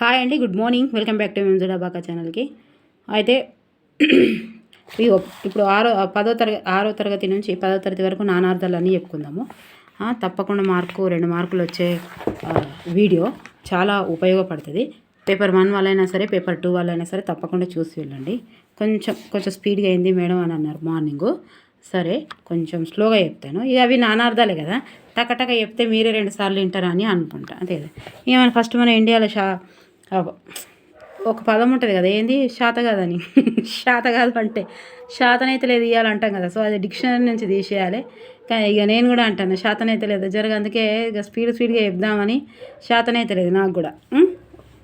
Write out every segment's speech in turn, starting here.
Hi అండి good morning. Welcome back to మంజుడాబాకా ఛానల్కి. అయితే ఇగో ఇప్పుడు ఆరో పదో తరగతి ఆరో తరగతి నుంచి పదో తరగతి వరకు నానార్థాలని చెప్పుకుందాము. తప్పకుండా మార్కు రెండు మార్కులు వచ్చే వీడియో చాలా ఉపయోగపడుతుంది. పేపర్ వన్ వాళ్ళైనా సరే పేపర్ టూ వాళ్ళైనా సరే తప్పకుండా చూసి వెళ్ళండి. కొంచెం కొంచెం స్పీడ్గా అయింది మేడం అని అన్నారు మార్నింగు. సరే కొంచెం స్లోగా చెప్తాను. ఇక అవి నానార్థాలే కదా. టకటక చెప్తే మీరే రెండు సార్లు వింటారా అని అనుకుంటా. అంతే కదా. ఏమైనా ఫస్ట్ మన ఇండియాలో షా ఒక పదం ఉంటుంది కదా ఏంది? శాత కాదని. శాత కాదు అంటే శాతనైతే లేదు ఇవ్వాలంటాం కదా సో అది డిక్షనరీ నుంచి తీసేయాలి. కానీ ఇక నేను కూడా అంటాను శాతనైతే లేదు. జరగ అందుకే ఇక స్పీడ్ స్పీడ్గా చెప్దామని శాతనైతే లేదు నాకు కూడా.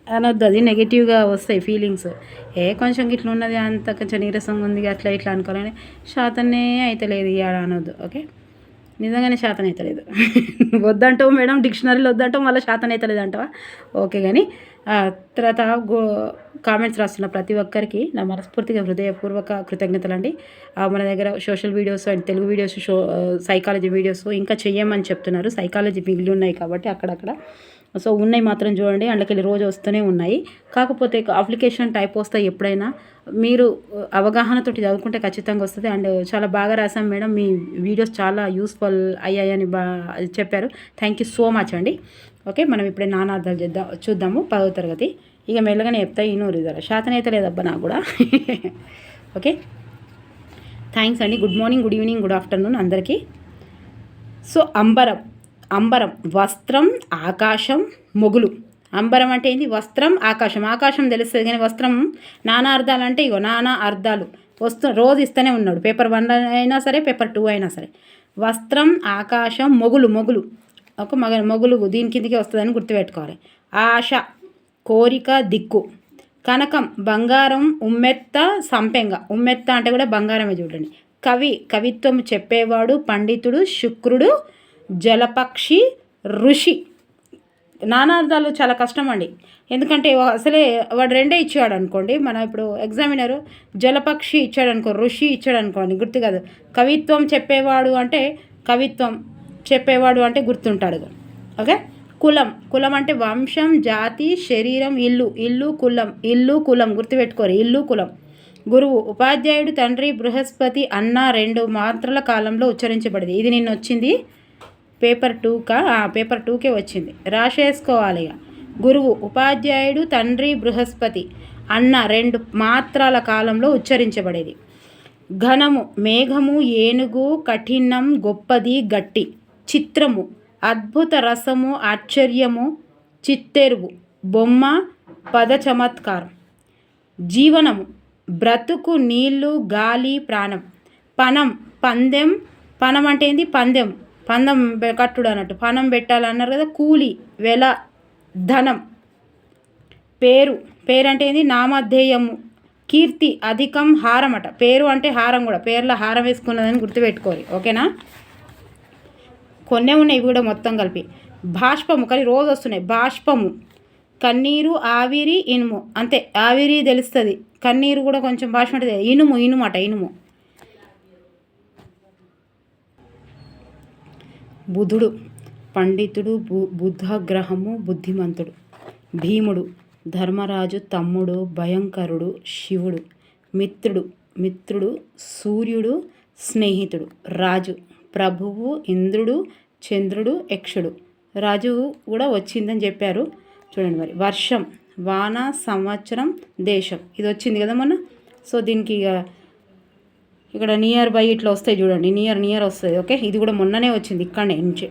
అనొద్దు అది నెగిటివ్గా వస్తాయి ఫీలింగ్స్. ఏ కొంచెం ఇట్లా ఉన్నది అంత కొంచెం నీరసంగా ఉంది అట్లా ఇట్లా అనుకోవాలని శాతనే అయితే లేదు ఇవాళ అనొద్దు ఓకే? నిజంగానే శాతం అవుతలేదు వద్దంటావు మేడం డిక్షనరీలో వద్దంటావు మళ్ళీ శాతం అవుతలేదు అంటావా ఓకే కానీ తర్వాత గో కామెంట్స్ రాస్తున్న ప్రతి ఒక్కరికి నా మనస్ఫూర్తిగా హృదయపూర్వక కృతజ్ఞతలు అండి ఆ, మన దగ్గర social videos and Telugu videos show psychology videos ఇంకా చెయ్యమని చెప్తున్నారు. సైకాలజీ మిగిలి ఉన్నాయి కాబట్టి అక్కడక్కడ. సో ఉన్నాయి మాత్రం చూడండి. అందుకెళ్ళి రోజు వస్తూనే ఉన్నాయి. కాకపోతే అప్లికేషన్ టైప్ వస్తాయి ఎప్పుడైనా మీరు అవగాహనతోటి చదువుకుంటే ఖచ్చితంగా వస్తుంది. అండ్ చాలా బాగా రాసాం మేడం. మీ వీడియోస్ చాలా యూస్ఫుల్ అయ్యాయని బా చెప్పారు. థ్యాంక్ యూ సో మచ్ అండి. ఓకే మనం ఇప్పుడే నానార్థాలు చేద్దాం చూద్దాము పదవ తరగతి. ఇక మెల్లగానే చెప్తా ఈ నూరు ఇద్దరు శాతనైతే లేదబ్బా నాకు కూడా. ఓకే. థ్యాంక్స్ అండి. Good morning good evening good afternoon అందరికీ. సో అంబరం అంబరం వస్త్రం ఆకాశం మొగులు. అంబరం అంటే ఏంది? వస్త్రం ఆకాశం. ఆకాశం తెలుస్తుంది కానీ వస్త్రం నానా అర్థాలు అంటే ఇగో నానా అర్థాలు వస్తు రోజు ఇస్తూనే ఉన్నాడు. పేపర్ వన్ అయినా సరే పేపర్ టూ అయినా సరే. వస్త్రం ఆకాశం మొగులు మొగులు. ఒక మగ మొగులుగు దీని కిందికి వస్తుందని గుర్తుపెట్టుకోవాలి. ఆశ కోరిక దిక్కు. కనకం బంగారం ఉమ్మెత్త సంపెంగ. ఉమ్మెత్త అంటే కూడా బంగారమే చూడండి. కవి కవిత్వం చెప్పేవాడు పండితుడు శుక్రుడు జలపక్షి ఋషి. నానార్థాలు చాలా కష్టం అండి. ఎందుకంటే అసలే వాడు రెండే ఇచ్చాడు అనుకోండి. మన ఇప్పుడు ఎగ్జామినర్ జలపక్షి ఇచ్చాడు అనుకో ఋషి ఇచ్చాడు అనుకోండి గుర్తు కాదు కవిత్వం చెప్పేవాడు అంటే కవిత్వం. చెప్పేవాడు అంటే గుర్తుంటాడు. ఓకే? కులం. కులం అంటే వంశం జాతి శరీరం ఇల్లు. ఇల్లు కులం. ఇల్లు కులం. గుర్తుపెట్టుకోరు. ఇల్లు కులం. గురువు ఉపాధ్యాయుడు తండ్రి బృహస్పతి అన్న రెండు మాత్రల కాలంలో ఉచ్చరించబడింది. ఇది నిన్న వచ్చింది. పేపర్ టూకా? పేపర్ టూకే వచ్చింది. రాసేసుకోవాలి ఇక. గురువు ఉపాధ్యాయుడు తండ్రి బృహస్పతి అన్న రెండు మాత్రాల కాలంలో ఉచ్చరించబడేది. ఘనము మేఘము ఏనుగు కఠినం గొప్పది గట్టి. చిత్రము అద్భుత రసము ఆశ్చర్యము చిత్తెరువు బొమ్మ పద చమత్కారం. జీవనము బ్రతుకు నీళ్ళు గాలి ప్రాణం. పనం పందెం. పనం అంటే ఏంది? పందెం. పందెం కట్టుడు అన్నట్టు. పనం పెట్టాలన్నారు కదా కూలి వెల ధనం. పేరు. పేరు అంటే ఏంది? నామధేయము. కీర్తి అధికం హారం అట పేరు అంటే హారం కూడా. పేర్ల హారం వేసుకున్నదని గుర్తుపెట్టుకోవాలి ఓకేనా? కొన్నే ఉన్నాయి ఇవి కూడా మొత్తం కలిపి. బాష్పము కానీ రోజు వస్తున్నాయి. బాష్పము కన్నీరు ఆవిరి ఇనుము. అంతే ఆవిరి తెలుస్తుంది. కన్నీరు కూడా కొంచెం బాష్పం అంటే ఇనుము ఇనుము అట ఇనుము. బుధుడు పండితుడు బు బుధగ్రహము బుద్ధిమంతుడు. భీముడు ధర్మరాజు తమ్ముడు భయంకరుడు శివుడు. మిత్రుడు మిత్రుడు సూర్యుడు స్నేహితుడు. రాజు. ప్రభువు ఇంద్రుడు చంద్రుడు యక్షుడు. రాజు కూడా వచ్చిందని చెప్పారు. చూడండి మరి వర్షం వాన సంవత్సరం దేశం. ఇది వచ్చింది కదా మొన్న? సో దీనికి ఇక ఇక్కడ నియర్ బై ఇట్లా వస్తాయి చూడండి. నియర్ నియర్ వస్తుంది ఓకే? ఇది కూడా మొన్ననే వచ్చింది ఇక్కడనే నుంచి.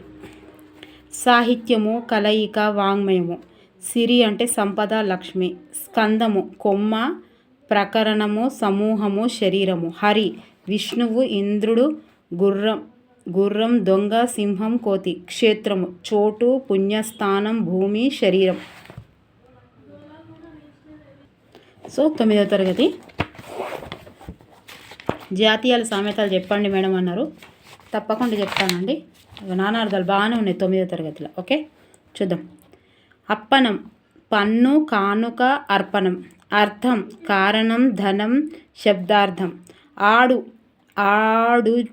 సాహిత్యము కలయిక వాంగ్మయము. సిరి అంటే సంపద లక్ష్మి. స్కందము కొమ్మ ప్రకరణము సమూహము శరీరము. హరి విష్ణువు ఇంద్రుడు గుర్రం. గుర్రం దొంగ సింహం కోతి. క్షేత్రము. చోటు పుణ్యస్థానం భూమి శరీరం. సో తొమ్మిదవ తరగతి. జాతీయాల సామెతలు చెప్పండి మేడం అన్నారు. తప్పకుండా చెప్తానండి. నానార్థాలు బాగానే ఉన్నాయి తొమ్మిదో తరగతిలో. ఓకే? చూద్దాం. అప్పనం. పన్ను కానుక అర్పణం. అర్థం. కారణం ధనం శబ్దార్థం. ఆడు. ఆడు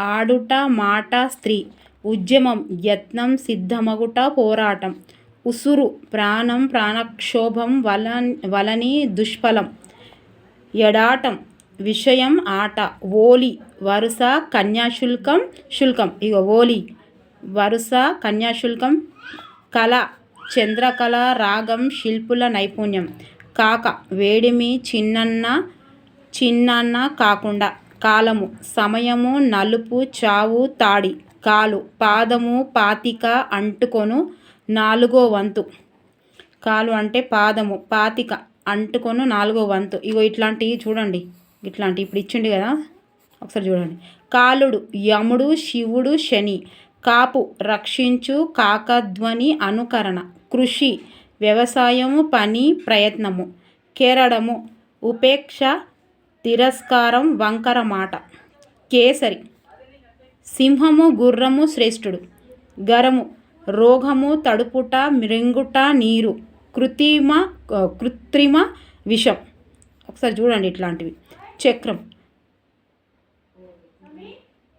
ఆడుట మాట స్త్రీ ఉద్యమం యత్నం సిద్ధమగుట పోరాటం. ఉసురు ప్రాణం ప్రాణక్షోభం వల వలని దుష్ఫలం. ఎడాటం విషయం ఆట. ఓలి వరుస కన్యాశుల్కం శుల్కం. ఇక ఓలి వరుస కన్యాశుల్కం కళ చంద్రకళ రాగం శిల్పుల నైపుణ్యం. కాక వేడిమి చిన్నన్న చిన్నన్న కాకుండా. కాలము సమయము నలుపు చావు తాడి కాలు పాదము పాతిక అంటుకొను నాలుగో వంతు. కాలు అంటే పాదము పాతిక అంటుకొను నాలుగో వంతు. ఇగో ఇట్లాంటివి చూడండి. ఇట్లాంటి ఇప్పుడు ఇచ్చిండి కదా. ఒకసారి చూడండి. కాలుడు యముడు శివుడు శని. కాపు రక్షించు కాకధ్వని అనుకరణ. కృషి వ్యవసాయము పని ప్రయత్నము. కేరడము ఉపేక్ష తిరస్కారం వంకర మాట. కేసరి. సింహము గుర్రము శ్రేష్ఠుడు. గరము. రోగము తడుపుట మృంగుట నీరు. కృత్రిమ కృత్రిమ విషం. ఒకసారి చూడండి ఇట్లాంటివి. చక్రం.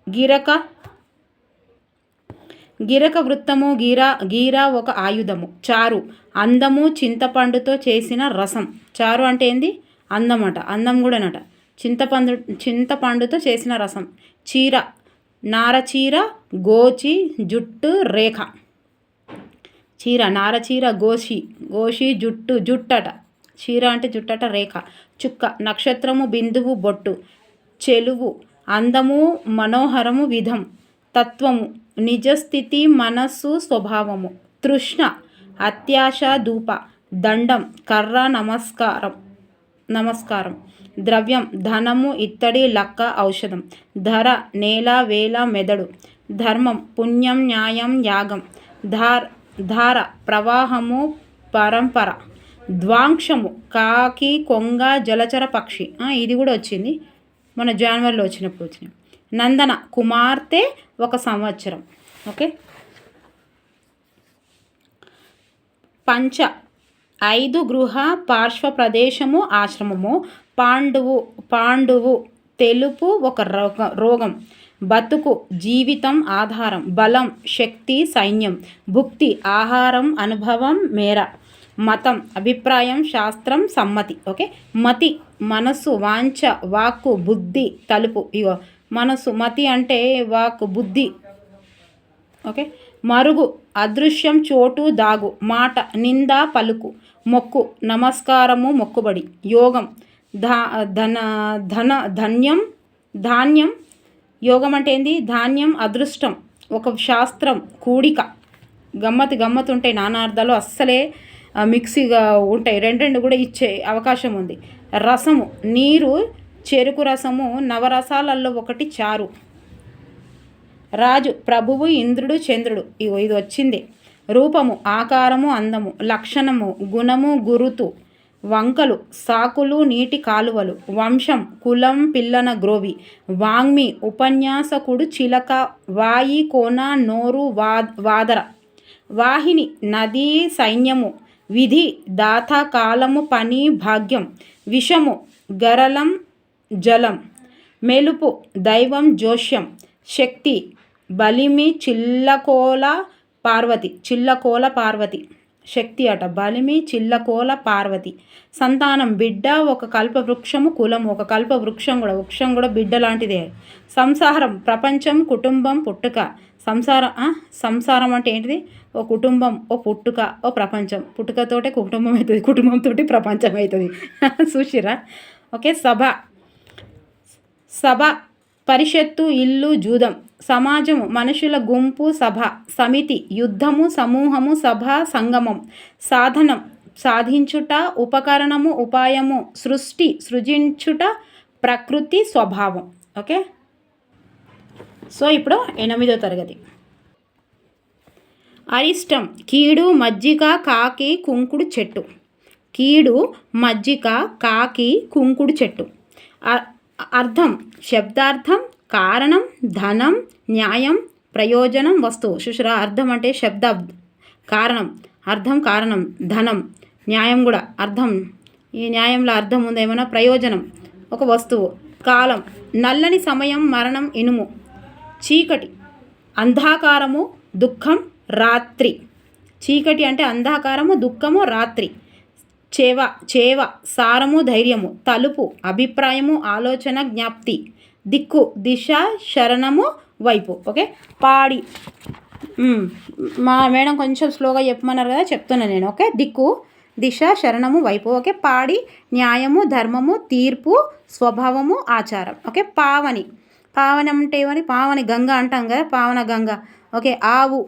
గిరక. గిరక వృత్తము గీరా గీర ఒక ఆయుధము. చారు. అందము చింతపండుతో చేసిన రసం. చారు అంటే ఏంది? అందం కూడా అందం కూడానట. చింతపండు చింతపండుతో చేసిన రసం. చీర నారచీర గోచి జుట్టు రేఖ. చీర నారచీర గోషి గోషి జుట్టు జుట్టట. చీర అంటే జుట్టట రేఖ. చుక్క నక్షత్రము బిందువు బొట్టు. చెలువు అందము మనోహరము విధం. తత్వము నిజస్థితి మనస్సు స్వభావము. తృష్ణ అత్యాశ ధూప. దండం కర్ర నమస్కారం. నమస్కారం. ద్రవ్యం ధనము ఇత్తడి లక్క ఔషధం. ధర నేల వేల మెదడు. ధర్మం పుణ్యం న్యాయం యాగం. ధార్ ధార ప్రవాహము పరంపర. ద్వాంక్షము కాకి కొంగ జలచర పక్షి. ఇది కూడా వచ్చింది. మన జనవరిలో వచ్చినప్పుడు వచ్చినాయి. నందన కుమార్తె ఒక సంవత్సరం. ఓకే? పంచ ఐదు గృహ పార్శ్వ ప్రదేశము ఆశ్రమము. పాండువు పాండువు తెలుపు ఒక రోగం బతుకు జీవితం ఆధారం. బలం శక్తి సైన్యం. భుక్తి ఆహారం అనుభవం మేర. మతం అభిప్రాయం శాస్త్రం సమ్మతి. ఓకే? మతి మనసు వాంఛ వాక్కు బుద్ధి తలుపు. ఇగో మనసు మతి అంటే వాక్ బుద్ధి. ఓకే? మరుగు అదృశ్యం చోటు దాగు. మాట నింద పలుకు. మొక్కు నమస్కారము మొక్కుబడి. యోగం ధా ధన ధన ధన్యం ధాన్యం. యోగం అంటే ఏంది? ధాన్యం అదృష్టం. ఒక శాస్త్రం కూడిక. గమ్మతి గమ్మతు ఉంటాయి నానార్థాలు. అస్సలే మిక్సీగా ఉంటాయి. రెండు రెండు కూడా ఇచ్చే అవకాశం ఉంది. రసము నీరు చెరుకు రసము నవరసాలలో ఒకటి చారు. రాజు ప్రభువు ఇంద్రుడు చంద్రుడు. ఇగో ఇది వచ్చింది. రూపము ఆకారము అందము లక్షణము గుణము గురుతు వంకలు సాకులు నీటి కాలువలు వంశం కులం పిల్లన గ్రోవి వాంగ్మి ఉపన్యాసకుడు చిలక వాయి కోన నోరు వా వాదర. వాహిని నదీ సైన్యము విధి దాత కాలము పని భాగ్యం విషము గరలం జలం మెలుపు దైవం జోష్యం శక్తి బలిమి చిల్లకోల పార్వతి చిల్లకోల పార్వతి. శక్తి అట బలిమి చిల్లకోల పార్వతి. సంతానం బిడ్డ ఒక కల్ప వృక్షము కులం ఒక కల్ప వృక్షం కూడా వృక్షం కూడా బిడ్డ లాంటిదే. సంసారం ప్రపంచం కుటుంబం పుట్టుక. సంసారం సంసారం అంటే ఏంటిది? ఓ కుటుంబం ఓ పుట్టుక ఓ ప్రపంచం. పుట్టుకతోటే కుటుంబం అవుతుంది కుటుంబంతో ప్రపంచం అవుతుంది. చూసిరా ఓకే సభ. సభ పరిషత్తు ఇల్లు జూదం. సమాజము మనుషుల గుంపు సభ. సమితి యుద్ధము సమూహము సభ సంగమం. సాధనం సాధించుట ఉపకరణము ఉపాయము సృష్టి సృజించుట ప్రకృతి స్వభావం. ఓకే? సో ఇప్పుడు ఎనిమిదో తరగతి. అరిష్టం కీడు మజ్జిగ కాకి కుంకుడు చెట్టు. కీడు మజ్జిగ కాకి కుంకుడు చెట్టు. అర్థం శబ్దార్థం కారణం ధనం న్యాయం ప్రయోజనం వస్తువు. శుశ్ర అర్థం అంటే శబ్ద కారణం. అర్థం కారణం ధనం. న్యాయం కూడా అర్థం. ఈ న్యాయంలో అర్థం ఉందేమైనా ఏమైనా ప్రయోజనం. ఒక వస్తువు కాలం. నల్లని సమయం మరణం ఇనుము. చీకటి అంధాకారము దుఃఖం రాత్రి. చీకటి అంటే అంధకారము దుఃఖము రాత్రి. చేవ చేవ సారము ధైర్యము తలుపు అభిప్రాయము ఆలోచన జ్ఞాప్తి దిక్కు దిశ శరణము వైపు. ఓకే? పాడి. మా మేడం కొంచెం స్లోగా చెప్పమన్నారు కదా చెప్తున్నాను నేను. ఓకే? దిక్కు దిశ శరణము వైపు. ఓకే? పాడి. న్యాయము ధర్మము తీర్పు స్వభావము ఆచారం. ఓకే? పావని. పావనం అంటే ఏమని? పావని గంగ అంటాం కదా పావన గంగ. ఓకే? ఆవు.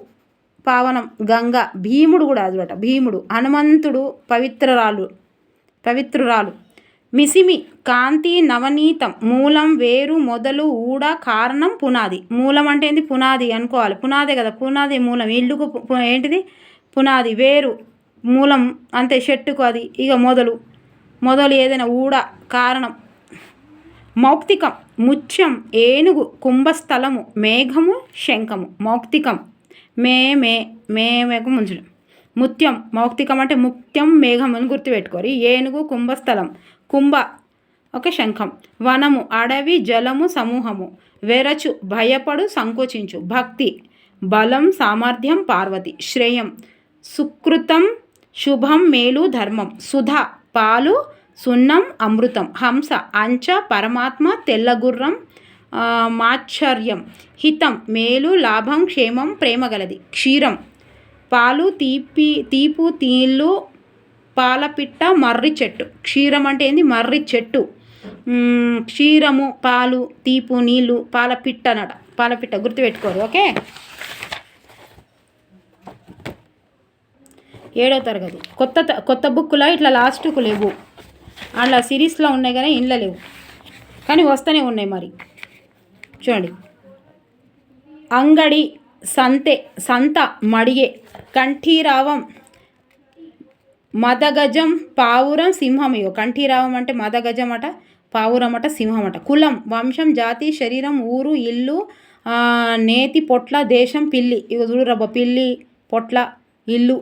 పావనం గంగ భీముడు కూడా అదొకట భీముడు హనుమంతుడు పవిత్రరాలు పవిత్రురాలు. మిసిమి కాంతి నవనీతం మూలం వేరు మొదలు ఊడ కారణం పునాది. మూలం అంటే ఏంది? పునాది అనుకోవాలి. పునాదే కదా. పునాది మూలం. ఇల్లుకు ఏంటిది? పునాది. వేరు మూలం అంతే చెట్టుకు అది ఇక మొదలు. మొదలు ఏదైనా ఊడ కారణం. మౌక్తికం ముత్యం ఏనుగు కుంభస్థలము మేఘము శంఖము. మౌక్తికం. మే మే మే మేకు ముంచడం ముత్యం మౌక్తికం అంటే ముత్యం మేఘం అని గుర్తుపెట్టుకోరు. ఏనుగు కుంభస్థలం కుంభ ఒక శంఖం. వనము అడవి జలము సమూహము. వెరచు భయపడు సంకోచించు. భక్తి బలం సామర్థ్యం పార్వతి. శ్రేయం సుకృతం శుభం మేలు ధర్మం. సుధ పాలు సున్నం అమృతం. హంస అంచ పరమాత్మ తెల్లగుర్రం మాత్సర్యం హితం మేలు లాభం క్షేమం ప్రేమ గలది. క్షీరం పాలు తీపి తీపు తీళ్ళు పాలపిట్ట మర్రి చెట్టు. క్షీరం అంటే ఏంది? మర్రి చెట్టు. క్షీరము పాలు తీపు నీళ్ళు పాలపిట్ట అనట పాలపిట్ట గుర్తుపెట్టుకోరు ఓకే? ఏడో తరగతి. కొత్త త- కొత్త బుక్కులో ఇట్లా లాస్ట్కు లేవు. అలా సిరీస్లో ఉన్నాయి కానీ ఇండ్ల లేవు. కానీ వస్తూనే ఉన్నాయి మరి. చూడండి. అంగడి సంతే సంత మడిగే కంఠీరావం మదగజం పావురం సింహం. ఇగో కంఠీరావం అంటే మదగజం అట పావురం అట సింహం అట. కులం వంశం జాతి శరీరం ఊరు ఇల్లు నేతి పొట్ల దేశం పిల్లి. ఇగో చూడురబ్బ పిల్లి పొట్ల ఇల్లు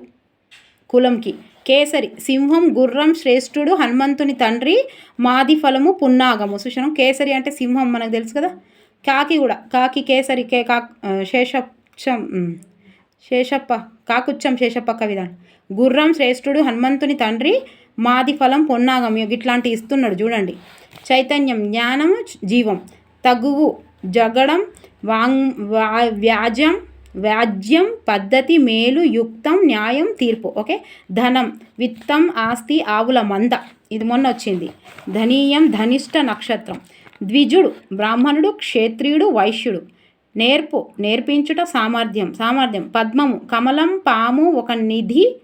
కులంకి. కేసరి సింహం గుర్రం శ్రేష్ఠుడు హనుమంతుని తండ్రి మాది ఫలము పున్నాగము. సుశనం కేసరి అంటే సింహం మనకు తెలుసు కదా? కాకి కూడా. కాకి కేసరి కే కా ఆ, శేషప్ప కాకుచ్చం శేషప్ప కవిదాన్. గుర్రం శ్రేష్ఠుడు హనుమంతుని తండ్రి మాది ఫలం పొన్నాగం. ఇట్లాంటివి ఇట్లాంటి ఇస్తున్నాడు చూడండి. చైతన్యం జ్ఞానం జీవం. తగువు జగడం వాంగ్ వా- వ్యాజ్యం వ్యాజ్యం పద్ధతి మేలు యుక్తం న్యాయం తీర్పు. ఓకే? ధనం విత్తం ఆస్తి ఆవుల మంద. ఇది మొన్న వచ్చింది. ధనీయం ధనిష్ట నక్షత్రం. ద్విజుడు బ్రాహ్మణుడు క్షేత్రియుడు వైశ్యుడు. నేర్పు నేర్పించుట సామర్థ్యం సామర్థ్యం. పద్మము కమలం పాము ఒక నిధి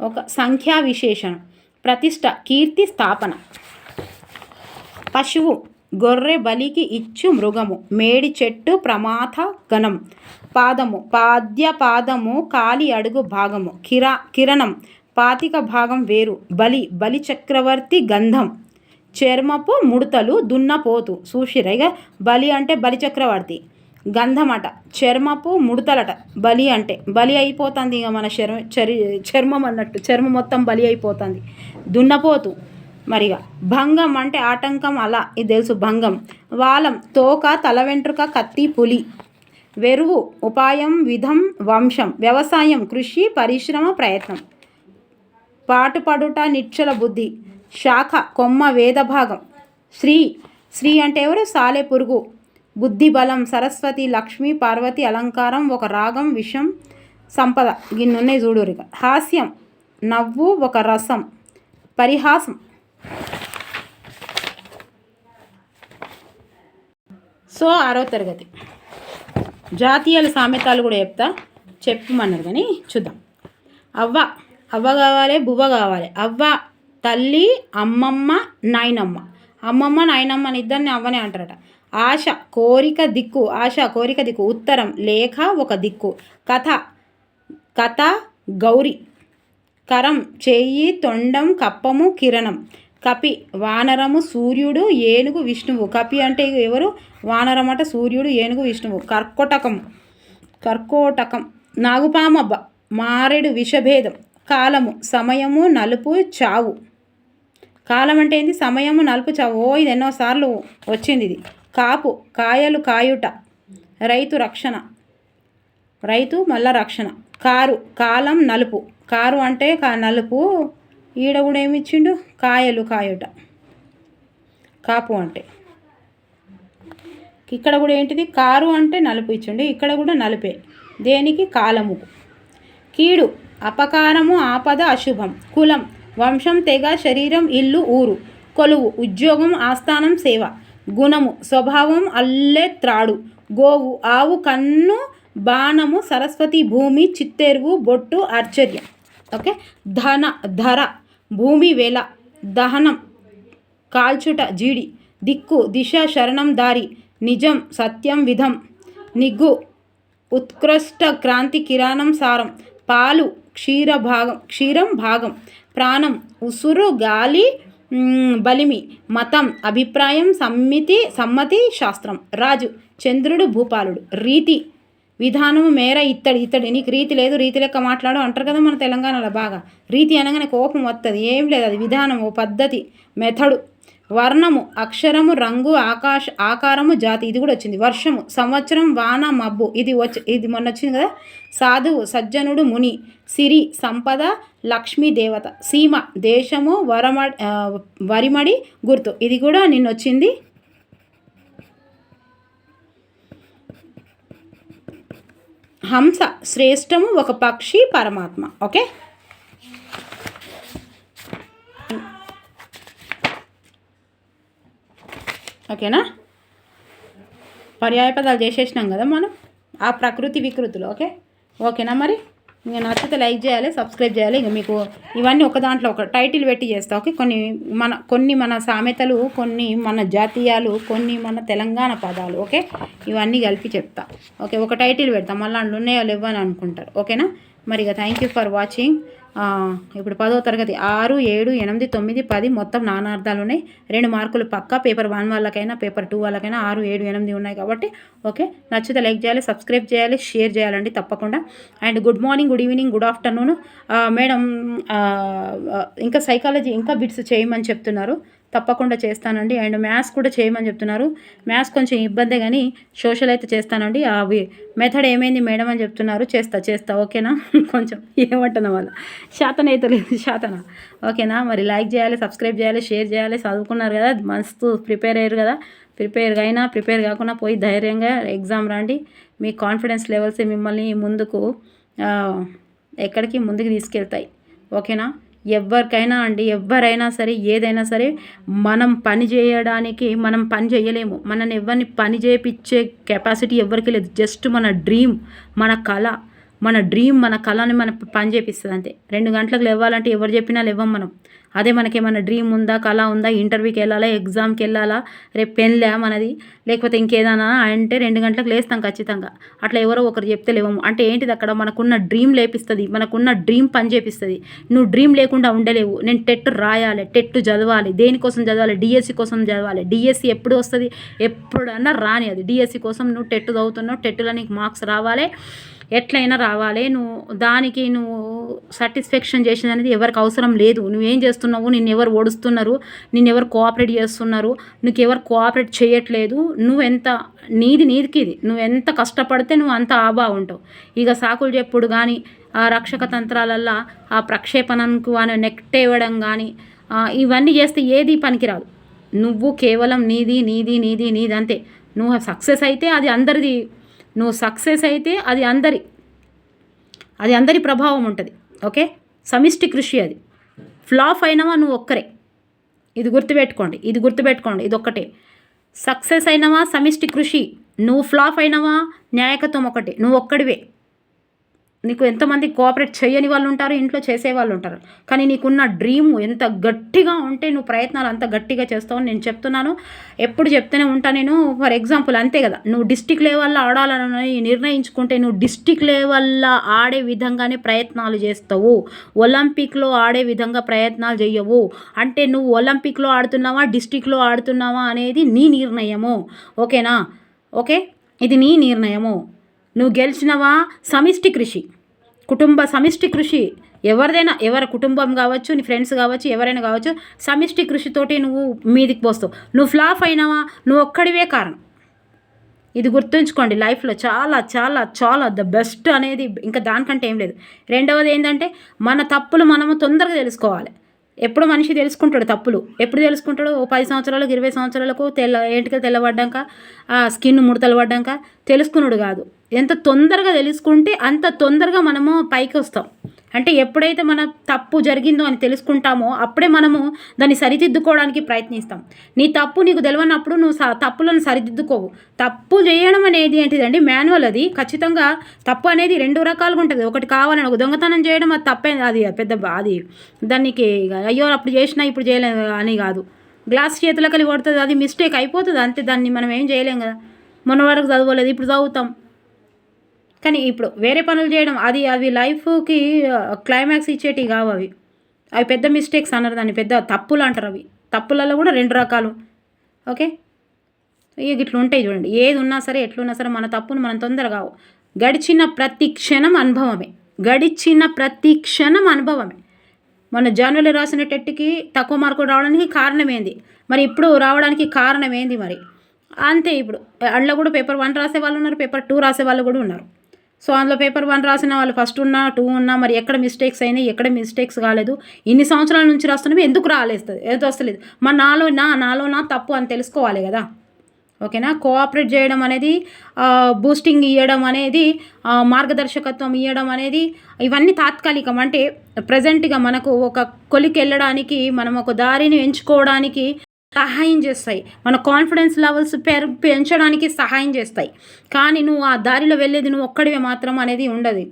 ఒక సంఖ్యా విశేషణం ప్రతిష్ట కీర్తి స్థాపన. పశువు గొర్రె బలికి ఇచ్చు మృగము. మేడి చెట్టు ప్రమాథ గణం పాదము పాద్య పాదము కాలి అడుగు భాగము. కిరా కిరణం పాతిక భాగం వేరు. బలి బలి చక్రవర్తి గంధం. చర్మపు ముడతలు దున్నపోతు. చూసిరా బలి అంటే బలి చక్రవర్తి. గంధమట. చర్మపు ముడతలట. బలి అంటే. బలి అయిపోతుంది ఇక మన చర్మ చరి చర్మం అన్నట్టు. చర్మం మొత్తం బలి అయిపోతుంది. దున్నపోతు. మరిగా. భంగం అంటే ఆటంకం అలా. ఇది తెలుసు భంగం. వాలం తోక తల వెంట్రుక కత్తి పులి. వెరువు ఉపాయం విధం వంశం. వ్యవసాయం కృషి పరిశ్రమ ప్రయత్నం. పాటుపడుట నిశ్చల బుద్ధి. శాఖ కొమ్మ వేదభాగం శ్రీ శ్రీ అంటే ఎవరు? సాలే పురుగు. బుద్ధి బలం సరస్వతి లక్ష్మి పార్వతి అలంకారం ఒక రాగం విషం సంపద. గిన్నున్నాయి చూడురిక హాస్యం నవ్వు ఒక రసం. పరిహాసం. సో ఆరో తరగతి. జాతీయాల సామెతాలు కూడా చెప్తా. చెప్పమన్నారు కానీ చూద్దాం. అవ్వ అవ్వ కావాలి బువ్వ కావాలి. అవ్వ తల్లి అమ్మమ్మ నాయనమ్మ. అమ్మమ్మ నాయనమ్మ అని ఇద్దరిని అవ్వనే అంటారట. ఆశ కోరిక దిక్కు ఆశ కోరిక దిక్కు. ఉత్తరం లేఖ ఒక దిక్కు. కథ కథ గౌరి. కరం చెయ్యి తొండం కప్పము కిరణం. కపి వానరము సూర్యుడు ఏనుగు విష్ణువు. కపి అంటే ఎవరు? వానరం అంటే సూర్యుడు ఏనుగు విష్ణువు. కర్కోటకం కర్కోటకం. నాగుపామబ్బ మారెడు విషభేదం. కాలము సమయము నలుపు చావు. కాలం అంటే ఏంది? సమయము నలుపు ఓ ఇది ఎన్నోసార్లు వచ్చింది ఇది. కాపు కాయలు కాయుట. రైతు రక్షణ. రైతు మళ్ళా రక్షణ. కారు కాలం నలుపు. కారు అంటే కా నలుపు. ఈడ కూడా ఏమి ఇచ్చిండు? కాయలు కాయుట. కాపు అంటే. ఇక్కడ కూడా ఏంటిది? కారు అంటే నలుపు ఇచ్చిండు. ఇక్కడ కూడా నలుపే. దేనికి? కాలము. కీడు అపకారము ఆపద అశుభం. కులం వంశం తెగ శరీరం ఇల్లు ఊరు. కొలువు ఉద్యోగం ఆస్థానం సేవ. గుణము స్వభావం అల్లె త్రాడు. గోవు ఆవు కన్ను బాణము సరస్వతి భూమి చిత్తెరువు బొట్టు ఆశ్చర్యం ఓకే? ధన ధర భూమి వెల దహనం కాల్చుట జీడి. దిక్కు దిశ శరణం దారి. నిజం సత్యం విధం. నిగ్గు ఉత్కృష్ట క్రాంతి కిరాణం సారం. పాలు క్షీర భాగం క్షీరం భాగం. ప్రాణం ఉసురు గాలి బలిమి మతం అభిప్రాయం సమ్మితి సమ్మతి శాస్త్రం. రాజు చంద్రుడు భూపాలుడు. రీతి విధానం మేర ఇత్తడి ఇత్తడి. నీకు రీతి లేదు రీతి లెక్క మాట్లాడు. అంటారు కదా మన తెలంగాణలో బాగా. రీతి అనగానే కోపం వస్తుంది ఏం లేదు అది విధానం ఓ పద్ధతి మెథడు. వర్ణము అక్షరము రంగు ఆకాశ ఆకారము జాతి ఇది కూడా వచ్చింది. వర్షము సంవత్సరం వాన మబ్బు ఇది వచ్చి ఇది మొన్న వచ్చింది కదా? సాధువు సజ్జనుడు ముని సిరి సంపద లక్ష్మీ దేవత. సీమ దేశము వరమ వరిమడి గుర్తు. ఇది కూడా నిన్న వచ్చింది. హంస శ్రేష్టము ఒక పక్షి పరమాత్మ. ఓకే? ఓకేనా? పర్యాయ పదాలు చేసేసినాం కదా మనం? ఆ ప్రకృతి వికృతులు ఓకే? ఓకేనా మరి? ఇంకా నచ్చితే లైక్ చేయాలి సబ్స్క్రైబ్ చేయాలి. ఇక మీకు ఇవన్నీ ఒక దాంట్లో ఒక టైటిల్ పెట్టి చేస్తా ఓకే? కొన్ని మన కొన్ని మన సామెతలు కొన్ని మన జాతీయాలు కొన్ని మన తెలంగాణ పదాలు ఓకే? ఇవన్నీ కలిపి చెప్తా ఓకే? ఒక టైటిల్ పెడతా మళ్ళీ అందులో ఉన్నాయో లేవని అనుకుంటారు ఓకేనా? మరి ఇక థ్యాంక్ యూ ఫర్ వాచింగ్ ఇప్పుడు పదో తరగతి ఆరు ఏడు ఎనిమిది తొమ్మిది పది మొత్తం నానార్థాలు ఉన్నాయి రెండు మార్కులు పక్కా పేపర్ వన్ వాళ్ళకైనా పేపర్ టూ వాళ్ళకైనా ఆరు ఏడు ఎనిమిది ఉన్నాయి కాబట్టి ఓకే. నచ్చితే లైక్ చేయాలి సబ్స్క్రైబ్ చేయాలి షేర్ చేయాలండి తప్పకుండా. And good morning good evening good afternoon. Madam ఇంకా సైకాలజీ ఇంకా బిట్స్ చేయమని చెప్తున్నారు. తప్పకుండా చేస్తానండి. అండ్ మ్యాథ్స్ కూడా చేయమని చెప్తున్నారు. మ్యాథ్స్ కొంచెం ఇబ్బందే కానీ సోషల్ అయితే చేస్తానండి. అవి మెథడ్ ఏమైంది మేడం అని చెప్తున్నారు. చేస్తా చేస్తా. ఓకేనా? కొంచెం ఏమంటున్నా వాళ్ళ శాతన అయితే లేదు. శాతన. ఓకేనా? మరి లైక్ చేయాలి సబ్స్క్రైబ్ చేయాలి షేర్ చేయాలి. చదువుకున్నారు కదా? మస్తు ప్రిపేర్ అయ్యారు కదా? ప్రిపేర్ అయినా ప్రిపేర్ కాకుండా పోయి ధైర్యంగా ఎగ్జామ్ రండి. మీ కాన్ఫిడెన్స్ లెవెల్స్ మిమ్మల్ని ముందుకు ఎక్కడికి ముందుకు తీసుకెళ్తాయి. ఓకేనా? ఎవరికైనా అండి ఎవరైనా సరే ఏదైనా సరే మనం పని చేయడానికి మనం పని చేయలేము. మనని ఎవరిని పని చేయించే కెపాసిటీ ఎవరికి లేదు. జస్ట్ మన డ్రీమ్ మన కళ. మన డ్రీమ్ మన కళని మన పని చేపిస్తుంది అంతే. రెండు గంటలకు లేవాలంటే ఎవరు చెప్పినా లేవం మనం. అదే మనకేమైనా డ్రీమ్ ఉందా కళ ఉందా ఇంటర్వ్యూకి వెళ్ళాలా ఎగ్జామ్కి వెళ్ళాలా రేపు పెళ్ళా మనది లేకపోతే ఇంకేదైనా అంటే రెండు గంటలకు లేస్తాం ఖచ్చితంగా. అట్లా ఎవరో ఒకరు చెప్తే లేవము. అంటే ఏంటిది అక్కడ? మనకున్న డ్రీమ్ లేపిస్తుంది మనకున్న డ్రీమ్ పని చేపిస్తుంది. నువ్వు డ్రీమ్ లేకుండా ఉండలేవు. నేను టెట్ రాయాలి టెట్ చదవాలి దేనికోసం చదవాలి? డిఎస్సి కోసం చదవాలి. డిఎస్సి ఎప్పుడు వస్తుంది? ఎప్పుడన్నా రాని అది. డిఎస్సి కోసం నువ్వు టెట్ చదువుతున్నావు టెట్లో నీకు మార్క్స్ రావాలి. ఎట్లయినా రావాలి. నువ్వు దానికి నువ్వు సాటిస్ఫాక్షన్ చేసింది అనేది ఎవరికి అవసరం లేదు. నువ్వేం చేస్తున్నావు నిన్ను ఎవరు ఓడుస్తున్నారు నిన్ను ఎవరు కోఆపరేట్ చేస్తున్నారు నీకు ఎవరు కోఆపరేట్ చేయట్లేదు. నువ్వు ఎంత నీది నీదికి ఇది. నువ్వు ఎంత కష్టపడితే నువ్వు అంత ఆబా ఉంటావు. ఇక సాకులు చెప్పుడు కానీ ఆ రక్షక తంత్రాలల్లో ఆ ప్రక్షేపణకు అని నెట్టేయడం కానీ ఇవన్నీ చేస్తే ఏది పనికిరాదు. నువ్వు కేవలం నీది నీది నీది నీది అంతే. నువ్వు సక్సెస్ అయితే అది అందరిది నువ్వు సక్సెస్ అయితే అది అందరి అది అందరి ప్రభావం ఉంటుంది ఓకే? సమిష్టి కృషి అది. ఫ్లాప్ అయినవా నువ్వు ఒక్కరే? ఇది గుర్తుపెట్టుకోండి ఇది గుర్తుపెట్టుకోండి ఇది ఒక్కటే సక్సెస్ అయినవా సమిష్టి కృషి? నువ్వు ఫ్లాప్ అయినవా న్యాయకత్వం ఒకటి నువ్వు ఒక్కడివే. నీకు ఎంతమంది కోఆపరేట్ చేయని వాళ్ళు ఉంటారు ఇంట్లో చేసే వాళ్ళు ఉంటారు. కానీ నీకున్న డ్రీమ్ ఎంత గట్టిగా ఉంటే నువ్వు ప్రయత్నాలు అంత గట్టిగా చేస్తావు నేను చెప్తున్నాను. ఎప్పుడు చెప్తూనే ఉంటా నేను. ఫర్ ఎగ్జాంపుల్ అంతే కదా నువ్వు డిస్టిక్ లెవెల్లో ఆడాలని నిర్ణయించుకుంటే నువ్వు డిస్టిక్ లెవెల్లో ఆడే విధంగానే ప్రయత్నాలు చేస్తావు. ఒలింపిక్లో ఆడే విధంగా ప్రయత్నాలు చేయవు అంటే నువ్వు ఒలింపిక్లో ఆడుతున్నావా డిస్టిక్లో ఆడుతున్నావా అనేది నీ నిర్ణయము. ఓకేనా? ఓకే? ఇది నీ నిర్ణయము. నువ్వు గెలిచినవా? సమిష్టి కృషి. కుటుంబ సమిష్టి కృషి. ఎవరిదైనా ఎవరి కుటుంబం కావచ్చు నీ ఫ్రెండ్స్ కావచ్చు ఎవరైనా కావచ్చు సమిష్టి కృషితోటి నువ్వు మీదికి పోస్తావు. నువ్వు ఫ్లాప్ అయినావా? నువ్వు ఒక్కడివే కారణం. ఇది గుర్తుంచుకోండి లైఫ్లో చాలా చాలా చాలా ద బెస్ట్ అనేది ఇంకా దానికంటే ఏం లేదు. రెండవది ఏంటంటే మన తప్పులు మనము తొందరగా తెలుసుకోవాలి. ఎప్పుడు మనిషి తెలుసుకుంటాడు తప్పులు. ఎప్పుడు తెలుసుకుంటాడు ఓ పది సంవత్సరాలకు ఇరవై సంవత్సరాలకు తెల్ల ఏంటికలు తెల్లబడ్డాక ఆ స్కిన్ ముడతలు పడ్డాక తెలుసుకున్నాడు కాదు. ఎంత తొందరగా తెలుసుకుంటే అంత తొందరగా మనము పైకి వస్తాం. అంటే ఎప్పుడైతే మన తప్పు జరిగిందో అని తెలుసుకుంటామో అప్పుడే మనము దాన్ని సరిదిద్దుకోవడానికి ప్రయత్నిస్తాం. నీ తప్పు నీకు తెలియనప్పుడు నువ్వు తప్పులను సరిదిద్దుకోవు. తప్పు చేయడం అనేది ఏంటిదండి మాన్యువల్ అది. ఖచ్చితంగా తప్పు అనేది రెండు రకాలుగా ఉంటుంది. ఒకటి కావాలని ఒక దొంగతనం చేయడం అది తప్పే అది పెద్ద అది దానికి అయ్యో అప్పుడు చేసినా ఇప్పుడు చేయలేదు అని కాదు. గ్లాస్ చేతుల కలిగి కొడుతుంది అది మిస్టేక్ అయిపోతుంది. అంతే దాన్ని మనం ఏం చేయలేం కదా. మొన్న వరకు చదవలేదు ఇప్పుడు చదువుతాం. కానీ ఇప్పుడు వేరే పనులు చేయడం అది అవి లైఫ్కి క్లైమాక్స్ ఇచ్చేటివి కావు అవి. అవి పెద్ద మిస్టేక్స్ అన్నారు దాన్ని పెద్ద తప్పులు అంటారు అవి. తప్పులలో కూడా రెండు రకాలు. ఓకే? ఇక ఇట్లా ఉంటాయి చూడండి. ఏది ఉన్నా సరే ఎట్లున్నా సరే మన తప్పును మనం తొందరగా గడిచిన ప్రతి క్షణం అనుభవమే. గడిచిన ప్రతి క్షణం అనుభవమే. మన జనవరి రాసిన టెట్కి తక్కువ మార్కులు రావడానికి కారణం ఏంది? మరి ఇప్పుడు రావడానికి కారణం ఏంది మరి? అంతే ఇప్పుడు. అందులో కూడా పేపర్ వన్ రాసే వాళ్ళు ఉన్నారు పేపర్ టూ రాసే వాళ్ళు కూడా ఉన్నారు. సో అందులో పేపర్ వన్ రాసిన వాళ్ళు ఫస్ట్ ఉన్నా టూ ఉన్నా మరి ఎక్కడ మిస్టేక్స్ అయినాయి ఎక్కడ మిస్టేక్స్ కాలేదు ఇన్ని సంవత్సరాల నుంచి రాస్తున్నాము ఎందుకు రాలేస్తుంది ఏదో వస్తలేదు? మన నాలో నా నాలో నా తప్పు అని తెలుసుకోవాలి కదా. ఓకేనా? కోఆపరేట్ చేయడం అనేది బూస్టింగ్ ఇవ్వడం అనేది మార్గదర్శకత్వం ఇవ్వడం అనేది ఇవన్నీ తాత్కాలికం. అంటే ప్రజెంట్గా మనకు ఒక కొలికి వెళ్ళడానికి మనం ఒక దారిని ఎంచుకోవడానికి సహాయం చేస్తాయి. మన కాన్ఫిడెన్స్ లెవెల్స్ పెర్ పెంచడానికి సహాయం చేస్తాయి. కానీ నువ్వు ఆ దారిలో వెళ్ళేది నువ్వు ఒక్కడివే మాత్రం అనేది ఉండదు.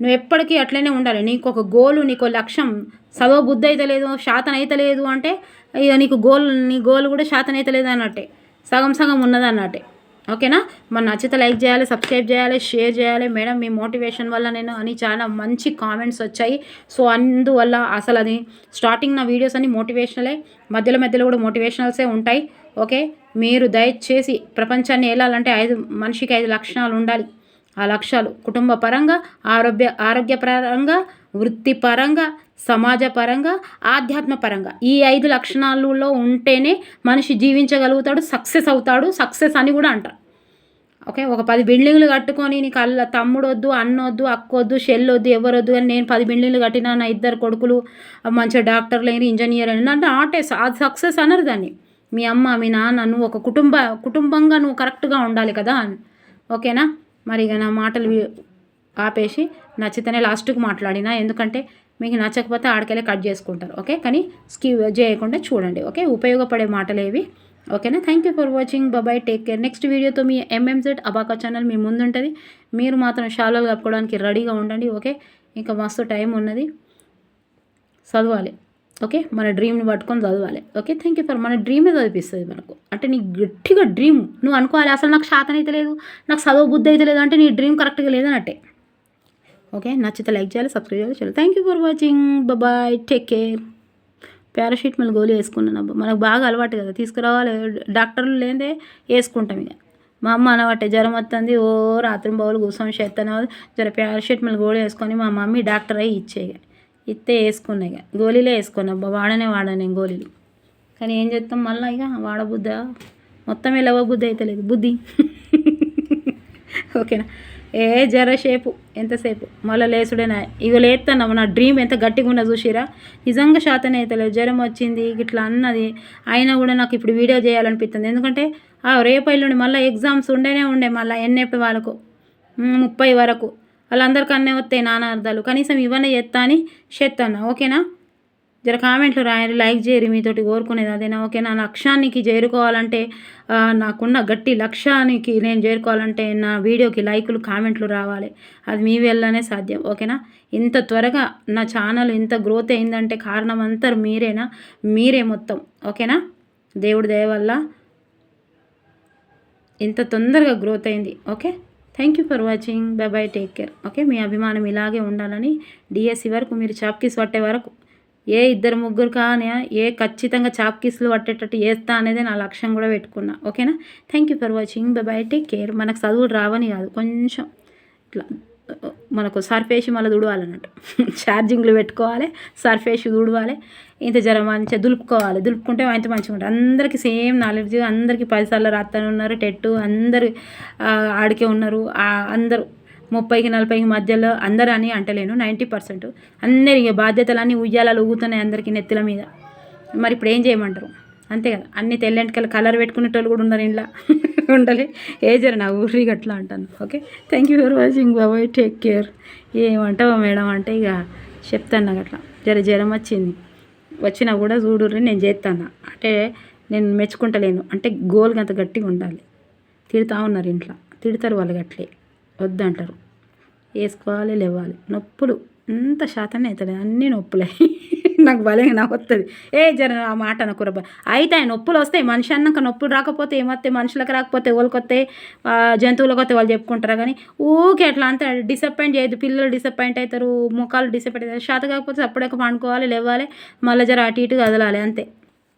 నువ్వు ఎప్పటికీ అట్లనే ఉండాలి. నీకు ఒక గోలు నీకు లక్ష్యం చదువు బుద్ధి అయితే లేదు శాతం అయితే లేదు అంటే ఇక నీకు గోల్ నీ గోల్ కూడా శాతం అయితే లేదు అన్నట్టే. సగం సగం ఉన్నది అన్నట్టే ఓకేనా? మన నచ్చితే లైక్ చేయాలి సబ్స్క్రైబ్ చేయాలి షేర్ చేయాలి. మేడం మీ మోటివేషన్ వల్ల నేను అని చాలా మంచి కామెంట్స్ వచ్చాయి. సో అందువల్ల అసలు అది స్టార్టింగ్ నా వీడియోస్ అన్ని మోటివేషనలే మధ్యలో మధ్యలో కూడా మోటివేషనల్సే ఉంటాయి. ఓకే? మీరు దయచేసి ప్రపంచాన్ని వెళ్ళాలంటే ఐదు మనిషికి ఐదు లక్షణాలు ఉండాలి. ఆ లక్ష్యాలు కుటుంబ పరంగా ఆరోగ్య ఆరోగ్యపరంగా వృత్తిపరంగా సమాజపరంగా ఆధ్యాత్మపరంగా. ఈ ఐదు లక్షణాలలో ఉంటేనే మనిషి జీవించగలుగుతాడు సక్సెస్ అవుతాడు సక్సెస్ అని కూడా అంటారు. ఓకే? ఒక పది బిల్డింగ్లు కట్టుకొని నీకు అల్ల తమ్ముడు వద్దు అన్న వద్దు అక్క వద్దు షెల్ వద్దు ఎవరొద్దు అని నేను పది బిల్డింగ్లు కట్టినా నా ఇద్దరు కొడుకులు మంచిగా డాక్టర్లు అయిన ఇంజనీర్ అయిన అంటే ఆటే అది సక్సెస్ అనరు దాన్ని. మీ అమ్మ మీ నాన్న నువ్వు ఒక కుటుంబ కుటుంబంగా నువ్వు కరెక్ట్గా ఉండాలి కదా ఓకేనా? మరి ఇక నా మాటలు ఆపేసి నచ్చితేనే లాస్ట్కి మాట్లాడినా. ఎందుకంటే మీకు నచ్చకపోతే ఆడకెళ్ళి కట్ చేసుకుంటారు. ఓకే? కానీ స్కీ చేయకుండా చూడండి. ఓకే? ఉపయోగపడే మాటలు ఏవి ఓకేనా? Thank you for watching. Bye bye take care. Next వీడియోతో మీ ఎంఎంజెడ్ అబాకా ఛానల్ మీ ముందుంటుంది. మీరు మాత్రం షాలోలు కప్పుకోవడానికి రెడీగా ఉండండి. ఓకే? ఇంకా మస్తు టైం ఉన్నది. చదవాలి. ఓకే? మన డ్రీమ్ని పట్టుకొని చదవాలి. ఓకే? థ్యాంక్ యూ ఫర్ మన డ్రీమే చదివిస్తుంది మనకు. అంటే నీ గట్టిగా డ్రీమ్. నువ్వు అనుకోవాలి. అసలు నాకు శాతం అయితే లేదు. నాకు చదువు బుద్ధి అయితే లేదు. అంటే నీ డ్రీమ్ కరెక్ట్గా లేదన్నట్టే. ఓకే నచ్చితే లైక్ చేయాలి సబ్స్క్రైబ్ చేయాలి thank you for watching bye take care పారాషూట్మల్ గోళీ వేసుకున్నాను అబ్బా. మనకు బాగా అలవాటు కదా తీసుకురావాలి. డాక్టర్లు లేదే వేసుకుంటాం ఇక. మా అమ్మ అనబట్టే జ్వరం వస్తుంది ఓ రాత్రి బావులు కూర్చొని చేస్తాను పారాషూట్ మళ్ళీ గోళీ వేసుకొని మా మమ్మీ డాక్టర్ అయ్యి ఇచ్చేయ ఇస్తే వేసుకున్నా ఇక. గోళీలే వేసుకున్నా అబ్బా వాడనే వాడనే గోళీలు. కానీ ఏం చేస్తాం మళ్ళీ ఇక? వాడబుద్ధ? మొత్తం వెళ్ళవ బుద్ధి అయితే లేదు. బుద్ధి. ఓకేనా ఏ జరసేపు ఎంతసేపు? మళ్ళీ లేసుడేనా? ఇక లేస్తున్నావు నా డ్రీమ్ ఎంత గట్టిగా ఉన్నా చూసిరా? నిజంగా శాతం అవుతలేదు జ్వరం వచ్చింది ఇట్లా అన్నది. అయినా కూడా నాకు ఇప్పుడు వీడియో చేయాలనిపిస్తుంది. ఎందుకంటే ఆ రేపు ఎల్లుండి మళ్ళీ ఎగ్జామ్స్ ఉండేనే ఉండే మళ్ళీ ఎన్నేపి వాళ్ళకు. ముప్పై వరకు. వాళ్ళందరికన్నా వస్తాయి నానార్థాలు కనీసం ఇవన్నీ చేస్తా అని చెప్తాను ఓకేనా? జర కామెంట్లు రాయండి లైక్ చేయరు మీతోటి కోరుకునేది అదేనా? ఓకే నా లక్ష్యానికి చేరుకోవాలంటే నాకున్న గట్టి లక్ష్యానికి నేను చేరుకోవాలంటే నా వీడియోకి లైకులు కామెంట్లు రావాలి. అది మీ వెళ్ళనే సాధ్యం ఓకేనా? ఇంత త్వరగా నా ఛానల్ ఇంత గ్రోత్ అయిందంటే కారణం అంతా మీరేనా? మీరే మొత్తం ఓకేనా? దేవుడి దయ వల్ల ఇంత తొందరగా గ్రోత్ అయింది okay? Thank you for watching bye bye take care okay మీ అభిమానం ఇలాగే ఉండాలని డిఎస్సి వరకు మీరు చాప్కిస్ పట్టే వరకు ఏ ఇద్దరు ముగ్గురు కానీ ఏ ఖచ్చితంగా చాప్కిస్లు పట్టేటట్టు చేస్తా అనేది నా లక్ష్యం కూడా పెట్టుకున్నా. ఓకేనా? Thank you for watching bye bye take care మనకు చదువులు రావని కాదు. కొంచెం ఇట్లా మనకు సర్ఫేసి మళ్ళీ దుడవాలన్నట్టు. ఛార్జింగ్లు పెట్టుకోవాలి సర్ఫేసి దుడవాలి ఇంత జ్వరం మంచిగా దులుపుకోవాలి. దులుపుకుంటే అంత మంచిగా ఉంటుంది. అందరికీ సేమ్ నాలెడ్జ్ అందరికీ పదిసార్లు రాత్తనే ఉన్నారు టెట్టు అందరు ఆడికే ఉన్నారు. అందరూ ముప్పైకి నలభైకి మధ్యలో అందరూ అని అంటలేను నైంటీ పర్సెంట్. అందరి బాధ్యతలన్నీ ఉయ్యాలలో ఊగుతున్నాయి అందరికీ నెత్తిల మీద. మరి ఇప్పుడు ఏం చేయమంటారు? అంతే కదా. అన్ని తెల్లెంటికలు కలర్ పెట్టుకునేటోళ్ళు కూడా ఉన్నారు ఇంట్లో ఉండాలి. ఏ జర నా ఊరి గట్లా అంటాను. Okay? Thank you for watching bye bye. Take care ఏమంటావా madam అంటే ఇక చెప్తాను నాకు అట్లా జర జ్వరం వచ్చింది. వచ్చినా కూడా చూడుర్రి నేను చేస్తాను అంటే నేను మెచ్చుకుంటలేను. అంటే గోల్గా అంత గట్టిగా ఉండాలి. తిడతా ఉన్నారు ఇంట్లో. తిడతారు వాళ్ళు గట్లే. వద్దంటారు. వేసుకోవాలి లేవాలి. నొప్పులు. ఇంత శాతం అవుతుంది అన్నీ నొప్పులే. నాకు భలే నాకు వస్తుంది ఏ జర ఆ మాట అనుకురబ్బా. అయితే నొప్పులు వస్తాయి. మనిషి అన్నాక నొప్పులు రాకపోతే ఏమొస్తాయి మనుషులకు రాకపోతే వాళ్ళకొస్తాయి ఆ, జంతువులకు వస్తే వాళ్ళు చెప్పుకుంటారు కానీ ఊకే అట్లా అంతా డిసప్పాయింట్ చేయదు పిల్లలు డిసప్పాయింట్ అవుతారు. ముఖాలు డిసప్పాయింట్ అవుతారు. శాత కాకపోతే అప్పుడే పండుకోవాలి లేవాలి. మళ్ళీ జర అటు ఇటు కదలాలి. అంతే.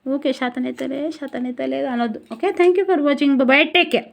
ఓకే శాతం అయితే శాతం లేదు అనొద్దు. Okay? Thank you for watching. Bye take care.